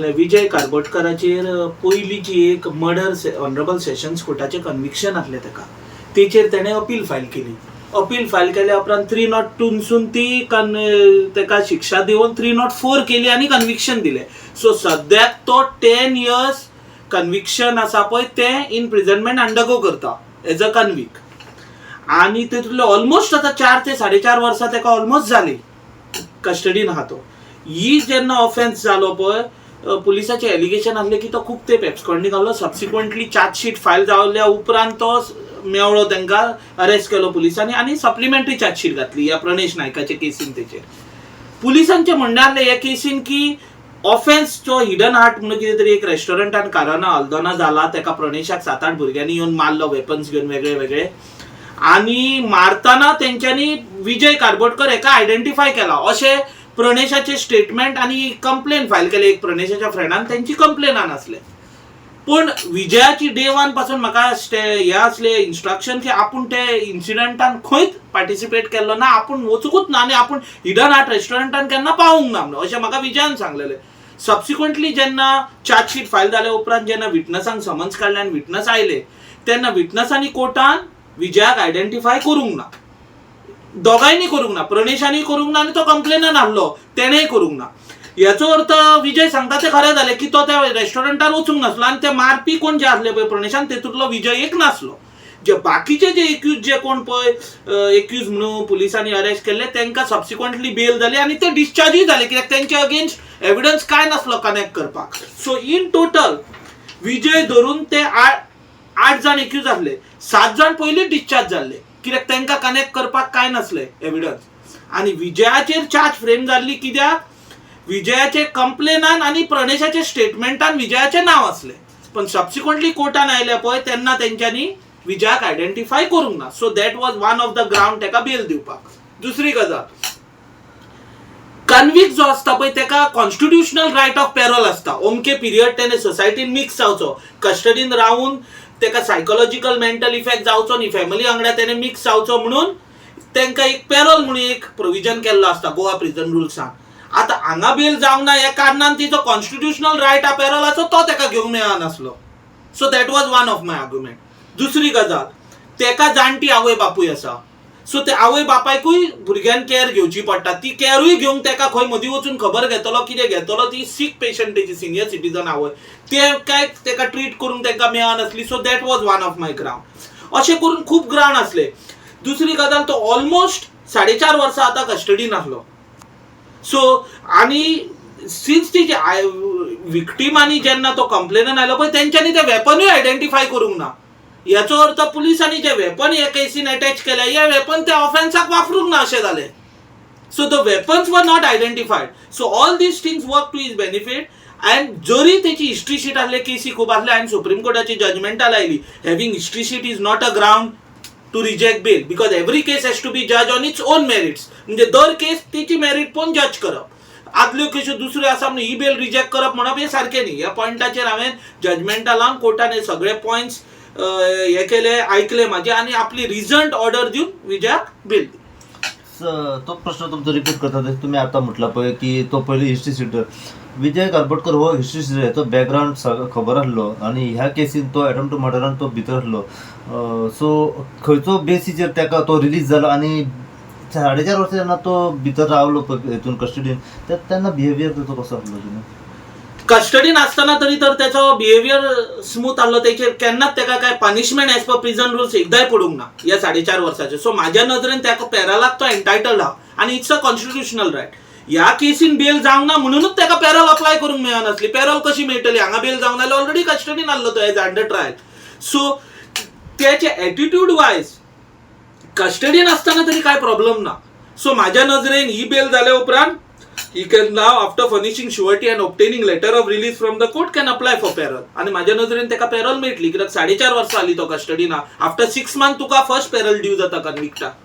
विजय कारबोटकराचेर पयलींची एक मर्डर ऑनरेबल सेशन्स कोर्टाचें कन्विक्शन आसलें ताका तेचेर तेणें अपील फायल केली. अपील फायल केल्या उपरांत थ्री नॉट टूनसून ती कन ताका शिक्षा दिवन थ्री नॉट फोर केली आनी कन्विक्शन दिलें. सो सद्याक तो टेन इयर्स कन्विक्शन आसा पळय तें इन प्रिझनमेंट अंडरगो करता एज अ कन्वीक आनी तितूंतले ऑलमोस्ट आतां चार ते साडे चार वर्सां ताका ऑलमोस्ट जाली कस्टडीन आहा तो ही जेन्ना ऑफेन्स जालो पळय पुलिसाचें एलिगेशन आसलें की तो खूब तेंप एब्सकॉन्डींग आहलो सबसिक्वंटली चार्जशीट फायल जावल्या उपरांत तो मेवळो तांकां अरेस्ट केलो पुलिसांनी आनी सप्लिमेंटरी चार्जशीट घातली ह्या प्रणेश नायकाचे केसीन तेचेर पुलिसांचें म्हणणें आसलें हे केसीन की ऑफेन्स जो हिडन हार्ट म्हणून कितें तरी एक रेस्टॉरंटान काराना हल्दोना जाला तेका प्रणेशाक सात आठ भुरग्यांनी येवन मारलो वेपन्स घेवन वेगळे वेगळे. आणि मारतना तेंच्यांनी विजय कारबोटकर हेका आयडेंटिफाय केला. अशें प्रणेशाचे स्टेटमेंट आणि कंप्लेन फायल केले. एक प्रणेशाच्या फ्रेंडान त्यांची कंप्लेनान असले. पूण विजयाची डे वनपासून म्हाका स्टे हे असले इन्स्ट्रक्शन की आपूण ते इन्सिडंटान खंयच पार्टिसिपेट केल्लो ना आपूण वचूंकूच ना आनी आपूण हिडन आर्ट रेस्टॉरंटान केन्ना पावूंक ना म्हणून अशें म्हाका विजयान सांगलेलें. सबसिक्वंटली जेन्ना चार्जशीट फायल जाले उपरांत जेन्ना विटनसांक समन्स काडले आनी विटनस आयले तेन्ना विटनसांनी कोर्टान विजयाक आयडेंटिफाय करूंक ना. दोगांयनी करूंक ना. प्रणेशांनी करूंक ना आनी तो कंप्लेनान आहलो तेणेय करूंक ना. याचो अर्थ विजय सांगता ते खरें जालें की तो त्या रेस्टॉरंटान वचूंक नासलो आनी ते मारपी कोण जे आसले पळय प्रणेशान तेतूंतलो विजय एक नासलो. जे बाकीचे जे एक्यूज जे कोण पळय एक्यूज म्हणून पुलिसांनी अरेस्ट केल्ले तांकां सबसिक्वंटली बेल जाली आनी ते डिस्चार्जूय जाले कित्याक तेंचे अगेन्स्ट एविडन्स कांय नासलो कनेक्ट करपाक. सो इन टोटल विजय धरून ते आठ आठ जाण एक्यूज आसले सात जाण पयली डिस्चार्ज जाल्ले कित्याक तांकां कनेक्ट करपाक कांय नासलें एविडन्स आनी विजयाचेर चार्ज फ्रेम जाल्ली कित्याक विजयाचे कंप्लेनान आनी प्रणेशाचे स्टेटमेंटान विजयाचें नांव आसलें पण सबसिक्वंटली कोर्टान आयल्या पळय तेन्ना तेंच्यांनी विजयाक आयडेंटिफाय करूंक ना. So that was one of the ground ताका बेल दिवपाक. दुसरी गजाल. कन्विक्ट जो आसता पळय तेका कॉन्स्टिट्युशनल रायट ऑफ पॅरोल आसता ओमके पिरियड तेणे सोसायटीन मिक्स जावचो. कस्टडीन रावून तेका सायकोलॉजिकल मेंटल इफेक्ट जावचो न्ही फॅमिली वांगडा तेणे मिक्स जावचो म्हणून तेंकां एक पॅरोल म्हणून एक प्रोविजन केल्लो आसता गोवा प्रिझन रुल्सान आतां हांगा बेल जावंक ना ह्या कारणान तिचो कॉन्स्टिट्युशनल रायट आ पॅरोलाचो तो तेका घेवंक मेळनासलो so that was one of my argument दुसरी गजाल तेका जाणटी आवय बापूय आसा सो ते आवय बापायकूय भुरग्यान कॅर घेवची पडटा. ती केअरूय घेवंक तेका खंय मदीं वचून खबर घेतलो कितें घेतलो ती सीक पेशंटेची सिनियर सिटीजन आवय. ते काय तेका ट्रीट करूंक तांकां मेळनासली so that was one of my ground अशें करून खूब ग्रावंड आसले दुसरी गजाल तो ऑलमोस्ट साडे चार वर्सां आतां कस्टडीन आसलो सो आनी सिन्स ती विक्टीमांनी जेन्ना तो कंप्लेनान आयलो पळय तेंच्यांनी ते वेपनूय आयडेंटिफाय करूंक ना. याचो अर्थ पुलिसांनी जे वेपन हे केसीन अटॅच केल्या हे वेपन त्या ऑफेन्साक वापरूंक ना अशें जालें so the weapons were not identified so all these things work to is benefit and जरी त्याची हिस्ट्री शीट आसले केसी खूब आसले आनी सुप्रीम कोर्टाची जजमेंटां लायली having history sheet is not a ground to reject bail because every case has to be जज ऑन इट्स ओन मेरिट्स म्हणजे दर केस तिची मेरिट पण जज करप. आदल्यो केश्यो दुसऱ्यो आसा म्हणून ही बेल रिजेक्ट करप म्हणप हे सारकें न्ही. ह्या पॉयंटाचेर हांवें जजमेंटा लावन कोर्टान हे सगळे पॉयंट्स हे केले ऐकले माझे आनी आपली रिझल्ट ऑर्डर देऊन विजयाक बिल तो प्रश्न तुमचो रिपीट करता. तुम्ही आता म्हटलं पळय की तो पयली हिस्ट्री सिटर विजय कारबोटकर हो हिस्ट्री सिटर तो बॅकग्राऊंड सगळं खबर आसलो आणि ह्या केसीन तो अटेम्प्ट टू मर्डरान तो भितर आसलो सो खंयचो बेसीचेर तेका तो रिलीज जालो आणि साडे चार वर्सां जेन्ना तो भितर रावलो पळय हितून कस्टडीन तेन्ना बिहेवियर तो कसो आसलो तिने कस्टडीन आसतना तरी तर त्याचो बिहेवियर स्मूथ आसलो तेचेर केन्नाच तेका काय punishment as per prison rules एकदांय पडूंक ना. ह्या साडेचार वर्साचे सो म्हाज्या नदरेन तेका पॅरलाक तो एन्टायटल्ड आहा. आनी इट्स अ कॉन्स्टिट्युशनल रायट ह्या केसीन बेल जावंक ना म्हणूनच तेका पॅरल अप्लाय करूंक मेळनासली पॅरल कशी मेळटली हांगा बेल जावंक नाल्यार ऑलरेडी कस्टडीन आसलो तो एज अंडर ट्रायल सो त्याचे एटिट्यूड वायज कस्टडीन आसतना तरी काय प्रॉब्लेम ना. सो माझ्या नजरेन ही बेल जाल्या उपरांत ही can now after furnishing surety and obtaining letter of release from the court can apply for parole आणि माझ्या नजरेन ताका पॅरल मेळटली. कित्याक साडे चार वर्सां आली तो ना. आफ्टर सिक्स मंथ तुका फर्स्ट पॅरल ड्यू जाता कन्विक्टाक